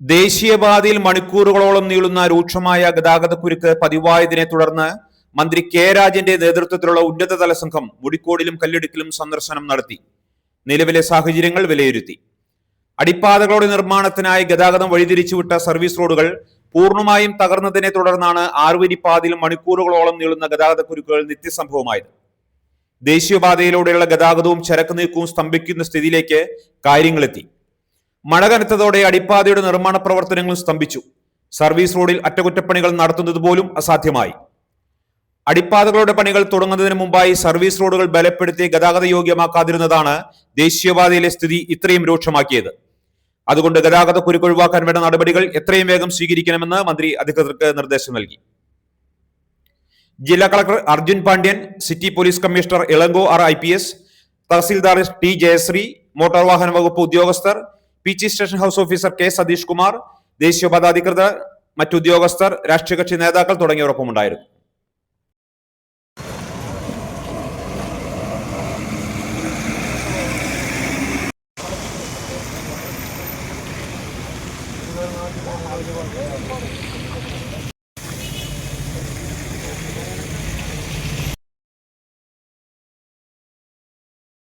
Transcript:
ദേശീയപാതയിൽ മണിക്കൂറുകളോളം നീളുന്ന രൂക്ഷമായ ഗതാഗതക്കുരുക്ക് പതിവായതിനെ തുടർന്ന് മന്ത്രി കെ രാജന്റെ നേതൃത്വത്തിലുള്ള ഉന്നതതല സംഘം മുടിക്കോടിലും കല്ലിടുക്കിലും സന്ദർശനം നടത്തി. നിലവിലെ സാഹചര്യങ്ങൾ വിലയിരുത്തി. അടിപ്പാതകളുടെ നിർമ്മാണത്തിനായി ഗതാഗതം വഴിതിരിച്ചുവിട്ട സർവീസ് റോഡുകൾ പൂർണമായും തകർന്നതിനെ തുടർന്നാണ് ആറുവരിപ്പാതയിൽ മണിക്കൂറുകളോളം നീളുന്ന ഗതാഗതക്കുരുക്കുകൾ നിത്യസംഭവമായത്. ദേശീയപാതയിലൂടെയുള്ള ഗതാഗതവും ചരക്ക് നീക്കവും സ്തംഭിക്കുന്ന സ്ഥിതിയിലേക്ക് കാര്യങ്ങളെത്തി. മഴ കനത്തതോടെ അടിപ്പാതയുടെ നിർമ്മാണ പ്രവർത്തനങ്ങൾ സ്തംഭിച്ചു. സർവീസ് റോഡിൽ അറ്റകുറ്റപ്പണികൾ നടത്തുന്നത് പോലും അസാധ്യമായി. അടിപ്പാതകളുടെ പണികൾ തുടങ്ങുന്നതിന് മുമ്പായി സർവീസ് റോഡുകൾ ബലപ്പെടുത്തി ഗതാഗത യോഗ്യമാക്കാതിരുന്നതാണ് ദേശീയപാതയിലെ സ്ഥിതി ഇത്രയും രൂക്ഷമാക്കിയത്. അതുകൊണ്ട് ഗതാഗത കുരുക്ക് ഒഴിവാക്കാൻ വേണ്ട നടപടികൾ എത്രയും വേഗം സ്വീകരിക്കണമെന്ന് മന്ത്രി അധികൃതർക്ക് നിർദ്ദേശം നൽകി. ജില്ലാ collector Arjun Pandian city police commissioner Elango R I P S tahsildar T Jayashree motor വാഹന വകുപ്പ് ഉദ്യോഗസ്ഥർ P G station house officer K Satheesh Kumar ദേശീയ പദാധികൃതർ മറ്റുദ്യോഗസ്ഥർ രാഷ്ട്രീയ കക്ഷി നേതാക്കൾ തുടങ്ങിയവർക്കും ഉണ്ടായിരുന്നു ആ